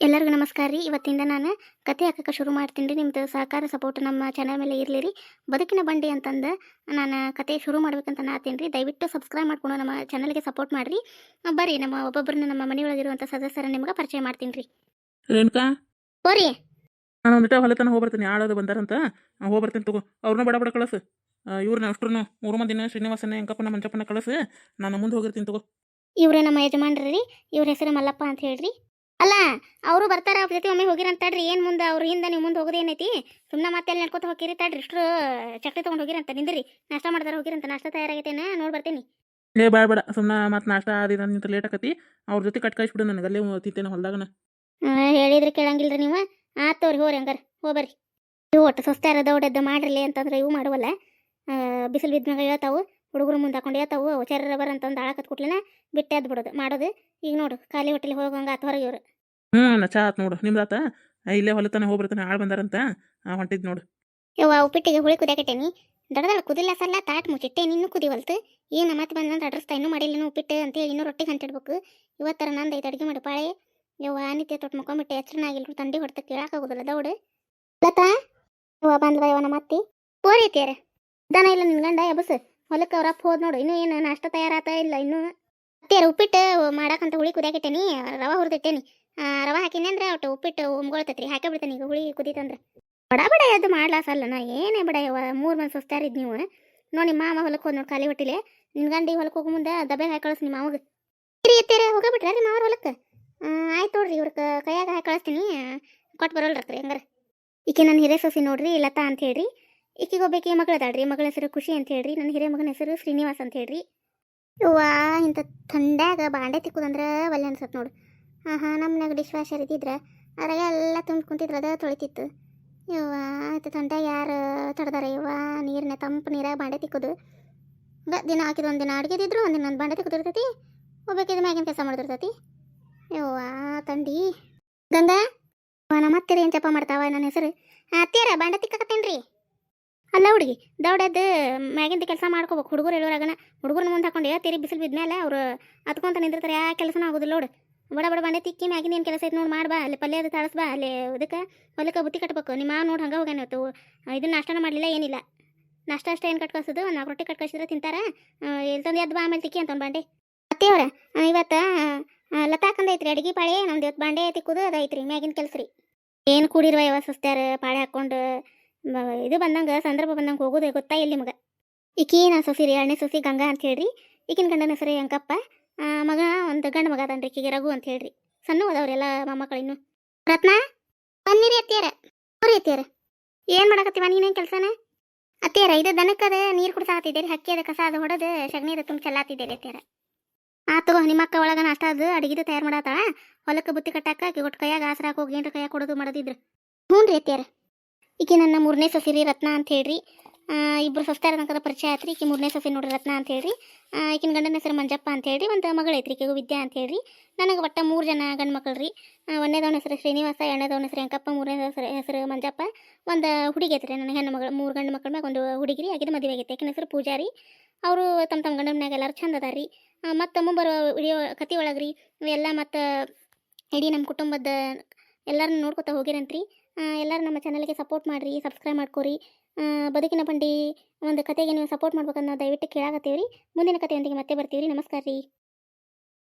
ಎಲ್ಲರಿಗೂ ನಮಸ್ಕಾರ ರೀ. ಇವತ್ತಿಂದ ನಾನು ಕತೆ ಹಾಕಕ್ಕೆ ಶುರು ಮಾಡ್ತೀನಿ ರೀ. ನಿಮ್ಮದು ಸಹಕಾರ ಸಪೋರ್ಟ್ ನಮ್ಮ ಚಾನಲ್ ಮೇಲೆ ಇರಲಿ ರೀ. ಬದುಕಿನ ಬಂಡಿ ಅಂತಂದು ನಾನು ಕತೆ ಶುರು ಮಾಡ್ಬೇಕಂತ ನಾತೀನಿ ರೀ. ದಯವಿಟ್ಟು ಸಬ್ಸ್ಕ್ರೈಬ್ ಮಾಡ್ಕೊಂಡು ನಮ್ಮ ಚಾನಲ್ಗೆ ಸಪೋರ್ಟ್ ಮಾಡಿರಿ. ಬರ್ರಿ. ನಮ್ಮ ಒಬ್ಬೊಬ್ಬರನ್ನ ನಮ್ಮ ಮನೆಯೊಳಗಿರುವಂಥ ಸದಸ್ಯರನ್ನು ನಿಮ್ಗೆ ಪರಿಚಯ ಮಾಡ್ತೀನಿ ರೀ. ರೇಣುಕಾ? ಹೋರಿ. ನಾನು ಒಂದಿಟ ಹೊಲತನ ಹೋಗ್ಬರ್ತೀನಿ. ಆಳೋದು ಬಂದಾರಂತ. ಹೋಗ್ಬರ್ತೀನಿ ತಗೋ. ಅವ್ರನ್ನ ಬಡ ಬಡ ಕಳಿಸು. ಇವ್ರನ್ನ ಅಷ್ಟ್ರೂ ಮೂರು ಮಂದಿನ ಶ್ರೀನಿವಾಸನ ಎಂಕಪ್ಪನ ಮಂಚಪ್ಪನ ಕಳಿಸು. ನಾನು ಮುಂದೆ ಹೋಗಿರ್ತೀನಿ ತಗೋ. ಇವರೇ ನಮ್ಮ ಯಜಮಾನ್ರಿ ಇವ್ರ ಹೆಸರು ಮಲ್ಲಪ್ಪ ಅಂತ ಹೇಳ್ರಿ. ಅಲ್ಲ ಅವರು ಬರ್ತಾರ ಅವ್ರ ಜೊತೆ ಒಮ್ಮೆ ಹೋಗಿರಂತ ತಡ್ರಿ ಏನು ಮುಂದೆ ಅವ್ರ ಹಿಂದೆ ನೀವು ಮುಂದೆ ಹೋಗೋದು ಏನೈತಿ? ಸುಮ್ಮನೆ ಮತ್ತೆ ಅಲ್ಲಿ ನಡ್ಕೊತ ಹೋಗಿರಿ ತಡ್ರಿ ಇಷ್ಟು ಚಕ್ಲಿ ತೊಗೊಂಡು ಹೋಗಿರಂತ ನಿಂದ್ರಿ ನಾಷ್ಟ ಮಾಡ್ತಾರ ಹೋಗಿರಂತ ನಾಷ್ಟ ತಯಾರಾಗೈತೇನ? ನೋಡಿ ಬರ್ತೀನಿ. ಏ ಬೇಡ ಬೇಡ ಸುಮ್ಮನೆ ಮತ್ತೆ ನಾಷ್ಟ ಆದಿದ ನಿಂತ ಲೇಟ್ ಆಕತಿ ಅವ್ರ ಜೊತೆ ಕಟ್ ಕಳಿಸ್ಬಿಡು ನನಗೆ ಅಲ್ಲೇ ತಿಂತೇನೆ ಹೊಲ್ದಾಗನ. ಹೇಳಿದ್ರೆ ಕೇಳಂಗಿಲ್ರಿ ನೀವು? ಆತವ್ರಿ ಹೋರಿ ಹಂಗಾರ ಹೋಗ್ಬರ್ರಿ ಇವು ಒಟ್ಟು ಸ್ವಸ್ತಾರ ದೌಡದ್ದು ಮಾಡ್ರಲಿ ಅಂತಂದ್ರೆ ಇವು ಮಾಡುವಲ್ಲ. ಬಿಸಿಲು ಬಿದ್ದಾಗ ಹೇಳ್ತಾವು ಹುಡುಗರು ಮುಂದೆ ಹಾಕೊಂಡು ಹೇಳ್ತಾವು ಚರ್ರ ಬರಂತಂದು ಆಳಕತ್ ಕುಟ್ಲಿನ ಬಿಟ್ಟೆ ಅದ್ ಬಿಡೋದು ಮಾಡೋದು. ಈಗ ನೋಡು ಖಾಲಿ ಹೋಟೆಲ್ ಹೋಗಂಗ ಆತ ಹೊರಗೆ ಇವ್ರು. ಹ್ಞೂ ನಾ ಚಾ ಆತ್ ನೋಡು ನಿಮ್ದಾತ ಆ, ಇಲ್ಲೇ ಹೊಲತನ ಹೋಗ್ಬರ್ತಾನೆ ಆಳು ಬಂದಾರಂತ? ಹೊಂಟಿದ್ ನೋಡು. ಯವ್ವ ಉಪ್ಪಿಟ್ಟಿಗೆ ಹುಳಿ ಕುದಿಯಾಕಟ್ಟೇನಿ. ದಡದಳ ಕುದಿಲ್ಲ ಸಲ್ಲ ತಾಟ್ ಮುಚ್ಚಿಟ್ಟೆ ಇನ್ನೂ ಕುದಿವಲ್ತು ಏನು ಮತ್ತೆ ಬಂದಂತ ಅಡ್ರಸ್ತಾ ಇನ್ನೂ ಮಾಡಿಲ್ಲ ಇನ್ನೂ ಉಪ್ಪಿಟ್ಟು ಅಂತೇಳಿ ಇನ್ನೂ ರೊಟ್ಟಿ ಹಂಚಿಡ್ಬೇಕು ಇವತ್ತರ ನಂದು ಐತೆ ಅಡುಗೆ ಮಾಡಿ ಪಾಳೆ. ಯವ್ವ ನಿತ್ಯ ತೊಟ್ಟು ಮಕ್ಕೊಂಬಿಟ್ಟೆ ಆಗಿಲ್ಲ ತಂಡಿ ಹೊಡ್ತ ಕೇಳಾಕಾಗೋದಿಲ್ಲ ದೌಡು. ಲತಾ? ಯವ್ವ ಬಂದ್ವ ಯವ್ವ ನಮ್ಮ ಅತ್ತಿ? ಪೋರೈತಿಯಾರ ದನ ಇಲ್ಲ ನಿನ್ ಗಂಡ ಎಬಸ್. ಹೊಲಕ್ಕೆ ಅವ್ರ ಅಪ್ಪ ಹೋದ್ ನೋಡು ಇನ್ನೂ ಏನು ನಾಷ್ಟ ತಯಾರಾತ ಇಲ್ಲ ಇನ್ನೂ ಅತ್ತಿಯಾರ ಉಪ್ಪಿಟ್ಟು ಮಾಡಾಕಂತ ಹುಳಿ ಕುದಿಯಾಕಿಟ್ಟೇನಿ ರವೆ ಹುರಿದಿಟ್ಟೇನಿ ರವೆ ಹಾಕಿನಿ ಅಂದ್ರೆ ಒಟ್ಟು ಉಪ್ಪಿಟ್ಟು ಉಮ್ಗೊಳ್ತೈತ್ರಿ ಹಾಕೇ ಬಿಡ್ತೇನೆ ಈಗ ಹುಳಿ ಕುದೀತಂದ್ರೆ. ಬಡ ಬಡ ಅದು ಮಾಡ್ಲಾಸಲ್ಲ ನಾ ಏನೇ ಬಡ ಮೂರು ಮಂದಿ ಸುಸ್ತಾರಿದ್ ನೀವು ನೋಡಿ ನಿಮ್ಮ ಮಾಮ ಹೊಲಕ್ಕೆ ಹೋದ್ ನೋಡಿ ಖಾಲಿ ಹೊಟ್ಟಿಲೆ, ನಿನ್ ಗಂಡಿ ಹೊಲಕ್ಕೆ ಹೋಗೋ ಮುಂದೆ ದಬ್ಬೆ ಹಾಕಿ ಕಳಿಸ್ ನಿಮ್ಮ ಮಾವಗೆ. ಹಿರಿ ಎತ್ತೇರೆ ಹೋಗಬಿಟ್ರ ರೀ ಮಾವ್ರ ಹೊಲಕ್ಕೆ ಆಯ್ತು ನೋಡ್ರಿ ಇವ್ರ ಕೈಯಾಗ ಹಾಕಿ ಕಳಿಸ್ತೀನಿ ಕೊಟ್ಟು ಬರೋಲ್ರಿ ಹಂಗಾರ. ಈಕೆ ನನ್ನ ಹಿರೇ ಸೊಸಿ ನೋಡ್ರಿ, ಲತಾ ಅಂತ ಹೇಳ್ರಿ. ಈಕೆಗೆ ಮಗಳು ಅದಾಳ್ರಿ ಮಗಳ ಹೆಸರು ಖುಷಿ ಅಂತ ಹೇಳ್ರಿ ನನ್ನ ಹಿರೇ ಮಗನ ಹೆಸರು ಶ್ರೀನಿವಾಸ್ ಅಂತ ಹೇಳ್ರಿ. ಯವ್ವ, ಇಂಥ ಥಂಡ್ಯಾಗ ಬಾಂಡೆ ತಿಕ್ಕುದಂದ್ರೆ ಒಲ್ಲೆ ಅನ್ಸತ್ ನೋಡು. ಹಾಂ ಹಾಂ ನಮ್ಮನ್ಯಾಗ ಡಿಶ್ ವಾಷರ್ ಇದ್ದಿದ್ರೆ ಅದ್ರಾಗ ಎಲ್ಲ ತುಂಬ ಕುಂತಿದ್ರೆ ಅದ ತೊಳಿತಿತ್ತು. ಯವ್ವ ಆಯ್ತು ಥಂಡ್ಯಾಗ ಯಾರು ತಡ್ದಾರ ಯವ್ವ, ನೀರಿನ ತಂಪು ನೀರಾಗ ಬಾಂಡೆ ತಿಕ್ಕೋದು. ದಿನ ಹಾಕಿದ ಒಂದಿನ ದಿನ ಅಡುಗೆದಿದ್ರು ಒಂದಿನ ದಿನ ಒಂದು ಬಾಂಡೆ ತಿಕ್ಕೋದಿರ್ತೈತಿ ಒಬ್ಬಾಕಿದ ಮ್ಯಾಗಿನ ಕೆಲಸ ಮಾಡಿದಿರ್ತೈತಿ ಯವ್ವ ತಂಡಿ ಗಂಗಾ ನಮ್ಮ ಅತ್ತೆರಿ ಏನು ಚಪ್ಪ ಮಾಡ್ತಾವ ನನ್ನ ಹೆಸರು? ಅತ್ತೆಯರ, ಬಾಂಡೆ ತಿಕ್ಕಕತ್ತೇನ್ರಿ? ಅಲ್ಲ ಹುಡುಗಿ, ದೌಡದ್ದು ಮ್ಯಾಗಿಂದ ಕೆಲಸ ಮಾಡ್ಕೋಬೇಕು. ಹುಡುಗರು ಹೇಳೋರಾಗನ ಹುಡುಗರನ್ನ ಮುಂದೆ ಹಾಕೊಂಡು ಹೇಳ್ತೀರಿ ಬಿಸಿಲು ಬಿದ್ಮೇಲೆ ಅವರು ಹತ್ಕೊಂತ ನಿಂದಿರ್ತಾರೆ, ಯಾ ಕೆಲಸನೂ ಆಗೋದಿಲ್ಲ ನೋಡು. ಬಡ ಬಡ ಬಂಡೆ ತಿಕ್ಕಿ ಮ್ಯಾಗಿನ ಏನು ಕೆಲಸ ಐತೆ ನೋಡಿ ಮಾಡ್ಬಾ ಅಲ್ಲಿ ಪಲ್ಯ ಅದು ತಾಳಸ್ಬಾ ಅಲ್ಲಿ ಅದಕ್ಕೆ ಹೊಲಕ್ಕೆ ಬುತ್ತಿ ಕಟ್ಬೇಕು. ನಿಮ್ಮ ಮಾವ ನೋಡಿ ಹಂಗೆ ಹೋಗ್ಯಾನ ಇವತ್ತು. ಇದನ್ನ ನಾಷ್ಟನ ಮಾಡಲಿಲ್ಲ, ಏನಿಲ್ಲ. ನಾಷ್ಟ ಅಷ್ಟೇ ಏನು ಕಟ್ಕೊಸೋದು ನಾಲ್ಕು ರೊಟ್ಟಿ ಕಟ್ಕೊಸಿದ್ರೆ ತಿಂತಾರೆ? ಎಲ್ಲಿ ತಂದು ಎದ್ದು ಬಾ ಆಮೇಲೆ ತಿಕ್ಕಿ ಅಂತ ಬಂಡೆ. ಅತ್ತೆಯವ್ರ ಇವತ್ತು ಲತಾಕಂದ ಐತ್ರಿ, ಅಡಿಗೆ ಪಾಳೆ. ನಮ್ದು ಇವತ್ತು ಬಾಂಡೆ ತಿಕ್ಕುದು ಅದೈತ್ರಿ ಮ್ಯಾಗಿನ ಕೆಲಸ ರೀ. ಏನು ಕೂಡಿರುವ ಯಾವ ಸಸ್ತ್ಯಾರ, ಪಾಳೆ ಹಾಕ್ಕೊಂಡು ಇದು ಬಂದಂಗೆ, ಸಂದರ್ಭ ಬಂದಂಗೆ ಹೋಗೋದೇ ಗೊತ್ತಾ ಇಲ್ಲಿ ಮಗ. ಈಕಿ ನಾ ಸೊಸಿ ರೀ ಎರಡನೇ ಸೊಸಿ ಗಂಗಾ ಅಂತ ಹೇಳ್ರಿ. ಈಕಿನ ಗಂಡನ ಹೆಸರು ಅಂಕಪ್ಪ ಮಗ, ಒಂದು ಗಂಡ ಮಗ ಅದನ್ರಿ ಈಕಿಗೆ ರಘು ಅಂತ ಹೇಳ್ರಿ. ಸಣ್ಣ ಅದಾವ್ರೆಲ್ಲ ಮೊಮ್ಮಕ್ಕಳು ಇನ್ನು. ರತ್ನ ಬನ್ನಿರಿ ಅತ್ತಿಯರ. ಅವ್ರಿ ಅತ್ತಿಯರ. ಏನು ಮಾಡಕತ್ತೀವ ನೀನೇನು ಕೆಲಸನ? ಅತ್ತಿಯರ, ಇದು ದನಕ್ಕದ ನೀರು ಕುಡ್ಸಾಕತ್ತಿದ್ದೀರಿ ಹಕ್ಕಿ ಅದ ಕಸ ಅದು ಹೊಡೆದು ಅದು ತುಂಬ ಚೆಲ್ಲಾತಿದ್ದೀರಿ ಅತ್ತಿಯರ. ಆ, ತಗೋ, ನಿಮ್ಮ ಅಕ್ಕ ಒಳಗ ನಾಷ್ಟ ಅದು ಅಡಿಗೆದು ತಯಾರು ಮಾಡತ್ತಾಳ ಹೊಲಕ್ಕೆ ಬುತ್ತಿ ಕಟ್ಟಾಕ ಒಟ್ಟು ಕೈಯಾಗ ಆಸರಾಕೋಗಿ ಏನ್ರ ಕೈಯಾಗ ಕೊಡೋದು ಮಾಡೋದಿದ್ರು. ಹ್ಞೂ ರೀ ಅತ್ತಿಯರ. ಈಕೆ ನನ್ನ ಮೂರನೇ ಸಸಿ ರೀ ರತ್ನ ಅಂತ ಹೇಳ್ರಿ. ಇಬ್ಬರು ಸೊಸ್ತಾರ ನಂತರ ಪರಿಚಯ ಆತ್ರಿ. ಈಕೆ ಮೂರನೇ ಸಸಿ ನೋಡ್ರಿ ರತ್ನ ಅಂತ ಹೇಳ್ರಿ. ಈಕಿನ ಗಂಡನ ಹೆಸರು ಮಂಜಪ್ಪ ಅಂತ ಹೇಳ್ರಿ. ಒಂದು ಮಗಳು ಐತ್ರಿ ಈಕೆಗೂ ವಿದ್ಯಾ ಅಂತ ಹೇಳ್ರಿ. ನನಗೆ ಒಟ್ಟ ಮೂರು ಜನ ಗಂಡು ಮಕ್ಕಳು ರೀ ಒಂದನೇದವನ ಹೆಸರು ಶ್ರೀನಿವಾಸ, ಎರಡನೇದವನ ಹೆಸರು ಅಂಕಪ್ಪ ಮೂರನೇ ಹೆಸರು ಹೆಸರು ಮಂಜಪ್ಪ. ಒಂದು ಹುಡುಗಿ ಐತ್ರಿ ನನ್ನ ಹೆಣ್ಣು ಮಗಳು, ಮೂರು ಗಂಡು ಮಕ್ಕಳ ಮ್ಯಾಗ ಒಂದು ಹುಡುಗಿರಿ ಆಗಿದ್ದು ಮದುವೆ ಆಗೈತೆ. ಆಕಿನ ಹೆಸರು ಪೂಜಾರಿ ಅವರು ತಮ್ಮ ತಮ್ಮ ಗಂಡನ ಮ್ಯಾಗ ಎಲ್ಲರೂ ಚಂದ ಅದಾರ. ರೀ ಮತ್ತು ಮುಂಬರುವ ವಿಡಿಯೋ ಕತೆ ಒಳಗೆ ರೀ ಎಲ್ಲ ಮತ್ತು ಇಡೀ ನಮ್ಮ ಕುಟುಂಬದ ಎಲ್ಲರನ್ನ ನೋಡ್ಕೊತಾ ಹೋಗಿರಂತ್ರಿ. ಎಲ್ಲರೂ ನಮ್ಮ ಚಾನಲ್ಗೆ ಸಪೋರ್ಟ್ ಮಾಡಿರಿ ಸಬ್ಸ್ಕ್ರೈಬ್ ಮಾಡ್ಕೊರಿ. ಬದುಕಿನ ಬಂಡಿ ಒಂದು ಕತೆಗೆ ನೀವು ಸಪೋರ್ಟ್ ಮಾಡ್ಬೇಕನ್ನೋ ದಯವಿಟ್ಟು ಕೇಳಾಗತ್ತೀವಿ ರೀ ಮುಂದಿನ ಕಥೆಯೊಂದಿಗೆ ಮತ್ತೆ ಬರ್ತೀವಿ ರೀ ನಮಸ್ಕಾರ ರೀ